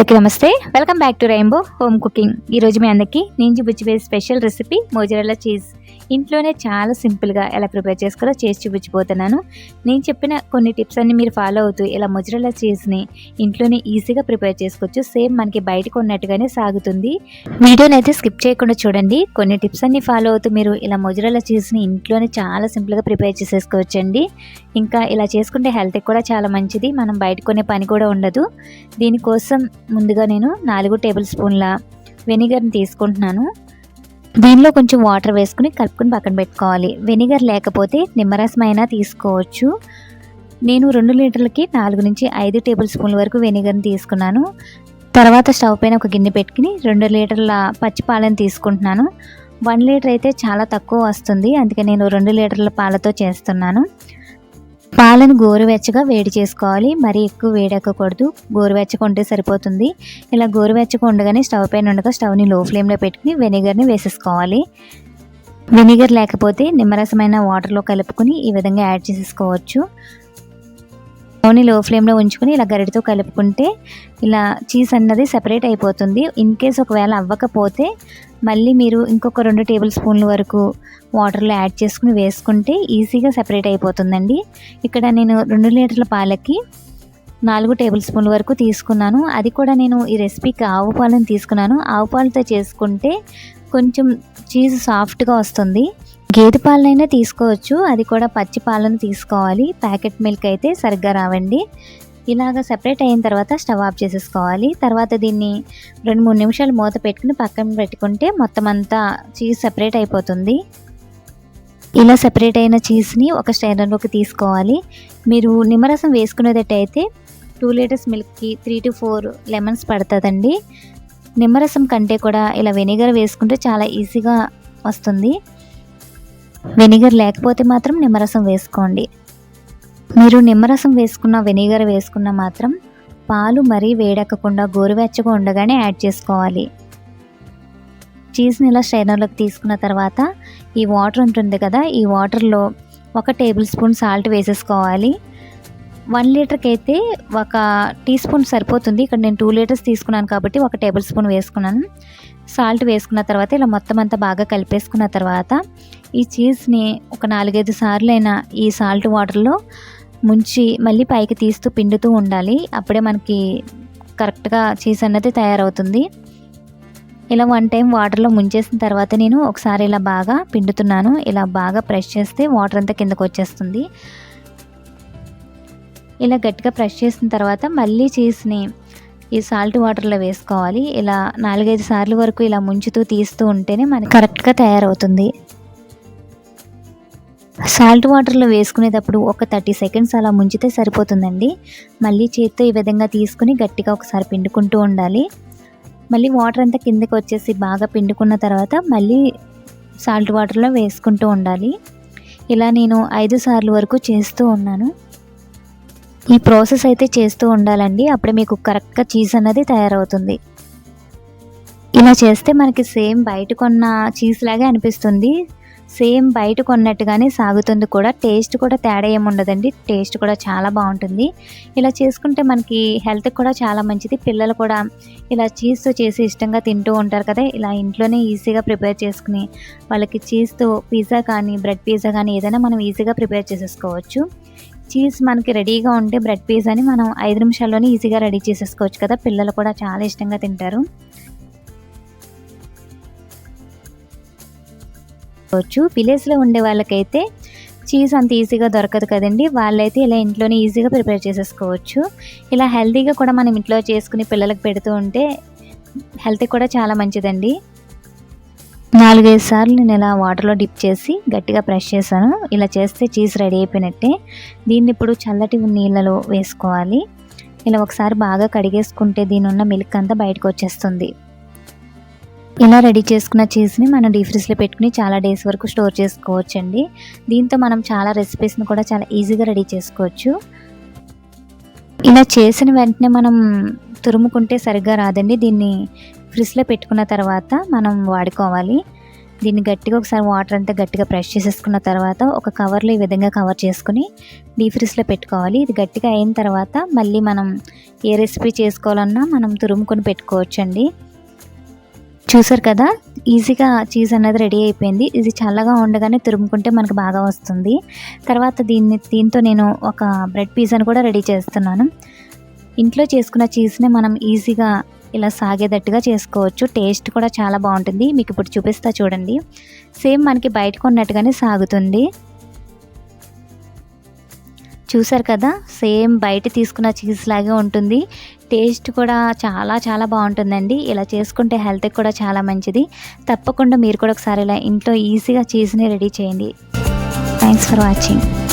అందరికీ నమస్తే. Welcome back to rainbow home cooking ఈరోజు మీ అందరికీ నేను బుచ్చిపోయే స్పెషల్ రెసిపీ మోజరెల్లా చీజ్. ఇంట్లోనే చాలా సింపుల్గా ఎలా ప్రిపేర్ చేసుకోవాలో చేసి చూపించిపోతున్నాను నేను చెప్పిన కొన్ని టిప్స్ అన్ని మీరు ఫాలో అవుతూ ఇలా మొజరెల్లా చీజ్ని ఇంట్లోనే ఈజీగా ప్రిపేర్ చేసుకోవచ్చు. సేమ్ మనకి బయటకు ఉన్నట్టుగానే సాగుతుంది. వీడియోని అయితే స్కిప్ చేయకుండా చూడండి. కొన్ని టిప్స్ అన్ని ఫాలో అవుతూ మీరు ఇలా మొజరెల్లా చీజ్ని ఇంట్లోనే చాలా సింపుల్గా ప్రిపేర్ చేసేసుకోవచ్చండి. ఇంకా ఇలా చేసుకుంటే హెల్త్కి కూడా చాలా మంచిది. మనం బయట కొనే పని కూడా ఉండదు. దీనికోసం ముందుగా నేను నాలుగు టేబుల్ స్పూన్ల వెనిగర్ని తీసుకుంటున్నాను. దీనిలో కొంచెం వాటర్ వేసుకుని కలుపుకొని పక్కన పెట్టుకోవాలి. వెనిగర్ లేకపోతే నిమ్మరసం అయినా తీసుకోవచ్చు. నేను రెండు లీటర్లకి నాలుగు నుంచి ఐదు టేబుల్ స్పూన్ల వరకు వెనిగర్ని తీసుకున్నాను. తర్వాత స్టవ్ పైన ఒక గిన్నె పెట్టుకుని రెండు లీటర్ల పచ్చి పాలను తీసుకుంటున్నాను. వన్ లీటర్ అయితే చాలా తక్కువ వస్తుంది. అందుకే నేను రెండు లీటర్ల పాలతో చేస్తున్నాను. పాలను గోరువెచ్చగా వేడి చేసుకోవాలి. మరీ ఎక్కువ వేడెక్కకూడదు. గోరువెచ్చగా ఉంటే సరిపోతుంది. ఇలా గోరువెచ్చగా ఉండగానే స్టవ్ పైన ఉండగా స్టవ్ని లో ఫ్లేమ్లో పెట్టుకుని వెనిగర్ని వేసేసుకోవాలి. వెనిగర్ లేకపోతే నిమ్మరసమైన వాటర్లో కలుపుకొని ఈ విధంగా యాడ్ చేసేసుకోవచ్చు. ఓన్లీ లో ఫ్లేమ్లో ఉంచుకొని ఇలా గరిటతో కలుపుకుంటే ఇలా చీజ్ అన్నది సెపరేట్ అయిపోతుంది. ఇన్ కేస్ ఒకవేళ అవ్వకపోతే మళ్ళీ మీరు ఇంకొక రెండు టేబుల్ స్పూన్ల వరకు వాటర్లో యాడ్ చేసుకుని వేసుకుంటే ఈజీగా సెపరేట్ అయిపోతుందండి. ఇక్కడ నేను రెండు లీటర్ల పాలకి నాలుగు టేబుల్ స్పూన్ల వరకు తీసుకున్నాను. అది కూడా నేను ఈ రెసిపీకి ఆవు పాలను తీసుకున్నాను. ఆవు పాలతో చేసుకుంటే కొంచెం చీజ్ సాఫ్ట్గా వస్తుంది. గేదె పాలనైనా తీసుకోవచ్చు. అది కూడా పచ్చి పాలను తీసుకోవాలి. ప్యాకెట్ మిల్క్ అయితే సరిగ్గా రావండి. ఇలాగ సెపరేట్ అయిన తర్వాత స్టవ్ ఆఫ్ చేసేసుకోవాలి. తర్వాత దీన్ని రెండు మూడు నిమిషాలు మూత పెట్టుకుని పక్కన పెట్టుకుంటే మొత్తం అంతా చీజ్ సెపరేట్ అయిపోతుంది. ఇలా సెపరేట్ అయిన చీజ్ని ఒక స్టైనర్లోకి తీసుకోవాలి. మీరు నిమ్మరసం వేసుకునేటట్టయితే టూ లీటర్స్ మిల్క్కి త్రీ టు ఫోర్ లెమన్స్ పడుతుందండి. నిమ్మరసం కంటే కూడా ఇలా వెనిగర్ వేసుకుంటే చాలా ఈజీగా వస్తుంది. వెనిగర్ లేకపోతే మాత్రం నిమ్మరసం వేసుకోండి. మీరు నిమ్మరసం వేసుకున్న వెనిగర్ వేసుకున్న మాత్రం పాలు మరీ వేడెక్కకుండా గోరువెచ్చగా ఉండగానే యాడ్ చేసుకోవాలి. చీజ్ని ఇలా స్ట్రైనర్లోకి తీసుకున్న తర్వాత ఈ వాటర్ ఉంటుంది కదా ఈ వాటర్లో ఒక టేబుల్ స్పూన్ సాల్ట్ వేసేసుకోవాలి. వన్ లీటర్కి అయితే ఒక టీ స్పూన్ సరిపోతుంది. ఇక్కడ నేను టూ లీటర్స్ తీసుకున్నాను కాబట్టి ఒక టేబుల్ స్పూన్ వేసుకున్నాను. సాల్ట్ వేసుకున్న తర్వాత ఇలా మొత్తం అంతా బాగా కలిపేసుకున్న తర్వాత ఈ చీజ్ని ఒక నాలుగైదు సార్లైనా ఈ సాల్ట్ వాటర్లో ముంచి మళ్ళీ పైకి తీస్తూ పిండుతూ ఉండాలి. అప్పుడే మనకి కరెక్ట్గా చీజ్ అన్నది తయారవుతుంది. ఇలా వన్ టైం వాటర్లో ముంచేసిన తర్వాత నేను ఒకసారి ఇలా బాగా పిండుతున్నాను. ఇలా బాగా ప్రెస్ చేస్తే వాటర్ అంతా కిందకు వచ్చేస్తుంది ఇలా గట్టిగా ప్రెస్ చేసిన తర్వాత మళ్ళీ చీజ్ని ఈ సాల్ట్ వాటర్లో వేసుకోవాలి. ఇలా నాలుగైదు సార్లు వరకు ఇలా ముంచుతూ తీస్తూ ఉంటేనే మనకి కరెక్ట్గా తయారవుతుంది. సాల్ట్ వాటర్లో వేసుకునేటప్పుడు ఒక థర్టీ సెకండ్స్ అలా ముంచితే సరిపోతుందండి. మళ్ళీ చేత్తో ఈ విధంగా తీసుకుని గట్టిగా ఒకసారి పిండుకుంటూ ఉండాలి. మళ్ళీ వాటర్ అంతా కిందకి వచ్చేసి బాగా పిండుకున్న తర్వాత మళ్ళీ సాల్ట్ వాటర్లో వేసుకుంటూ ఉండాలి. ఇలా నేను ఐదు సార్లు వరకు చేస్తూ ఉన్నాను. ఈ ప్రాసెస్ అయితే చేస్తూ ఉండాలండి. అప్పుడే మీకు కరెక్ట్గా చీజ్ అన్నది తయారవుతుంది. ఇలా చేస్తే మనకి సేమ్ బయట కొన్న చీజ్ లాగే అనిపిస్తుంది. సేమ్ బయట కొన్నట్టుగానే సాగుతుంది కూడా. టేస్ట్ కూడా తేడా ఏముండదండి టేస్ట్ కూడా చాలా బాగుంటుంది. ఇలా చేసుకుంటే మనకి హెల్త్కి కూడా చాలా మంచిది. పిల్లలు కూడా ఇలా చీజ్తో చేసి ఇష్టంగా తింటూ ఉంటారు కదా. ఇలా ఇంట్లోనే ఈజీగా ప్రిపేర్ చేసుకుని వాళ్ళకి చీజ్తో పిజ్జా కానీ బ్రెడ్ పిజ్జా కానీ ఏదైనా మనం ఈజీగా ప్రిపేర్ చేసేసుకోవచ్చు. చీజ్ మనకి రెడీగా ఉంటే బ్రెడ్ పిజ్జాని మనం ఐదు నిమిషాల్లోనే ఈజీగా రెడీ చేసేసుకోవచ్చు కదా. పిల్లలు కూడా చాలా ఇష్టంగా తింటారు. విలేజ్లో ఉండే వాళ్ళకైతే చీజ్ అంత ఈజీగా దొరకదు కదండి. వాళ్ళైతే ఇలా ఇంట్లోనే ఈజీగా ప్రిపేర్ చేసేసుకోవచ్చు. ఇలా హెల్తీగా కూడా మనం ఇంట్లో చేసుకుని పిల్లలకు పెడుతూ ఉంటే హెల్త్ కూడా చాలా మంచిదండి. నాలుగైదు సార్లు నేను ఇలా వాటర్లో డిప్ చేసి గట్టిగా ప్రెస్ చేశాను. ఇలా చేస్తే చీజ్ రెడీ అయిపోయినట్టే. దీన్ని ఇప్పుడు చల్లటి నీళ్ళలో వేసుకోవాలి. ఇలా ఒకసారి బాగా కడిగేసుకుంటే దీని ఉన్న మిల్క్ అంతా బయటకు వచ్చేస్తుంది. ఇలా రెడీ చేసుకున్న చీజ్ని మనం డీ ఫ్రిజ్లో పెట్టుకుని చాలా డేస్ వరకు స్టోర్ చేసుకోవచ్చు అండి దీంతో మనం చాలా రెసిపీస్ని కూడా చాలా ఈజీగా రెడీ చేసుకోవచ్చు. ఇలా చేసిన వెంటనే మనం తురుముకుంటే సరిగ్గా రాదండి. దీన్ని ఫ్రిడ్జ్లో పెట్టుకున్న తర్వాత మనం వాడుకోవాలి. దీన్ని గట్టిగా ఒకసారి వాటర్ అంతా గట్టిగా ప్రెస్ చేసేసుకున్న తర్వాత ఒక కవర్లో ఈ విధంగా కవర్ చేసుకుని డీప్ ఫ్రిడ్జ్లో పెట్టుకోవాలి. ఇది గట్టిగా అయిన తర్వాత మళ్ళీ మనం ఏ రెసిపీ చేసుకోవాలన్నా మనం తురుముకొని పెట్టుకోవచ్చండి. చూసారు కదా ఈజీగా చీజ్ అనేది రెడీ అయిపోయింది. ఇది చల్లగా ఉండగానే తురుముకుంటే మనకు బాగా వస్తుంది. తర్వాత దీన్ని దీంతో నేను ఒక బ్రెడ్ పిజ్జాను కూడా రెడీ చేస్తున్నాను. ఇంట్లో చేసుకున్న చీజ్ని మనం ఈజీగా ఇలా సాగేటట్టుగా చేసుకోవచ్చు. టేస్ట్ కూడా చాలా బాగుంటుంది. మీకు ఇప్పుడు చూపిస్తా చూడండి. సేమ్ మనకి బయట కొన్నట్టుగానే సాగుతుంది. చూసారు కదా? సేమ్ బయట తీసుకున్న చీజ్ లాగే ఉంటుంది. టేస్ట్ కూడా చాలా చాలా బాగుంటుందండి. ఇలా చేసుకుంటే హెల్త్కి కూడా చాలా మంచిది. తప్పకుండా మీరు కూడా ఒకసారి ఇలా ఇంట్లో ఈజీగా చీజ్ని రెడీ చేయండి. Thanks for watching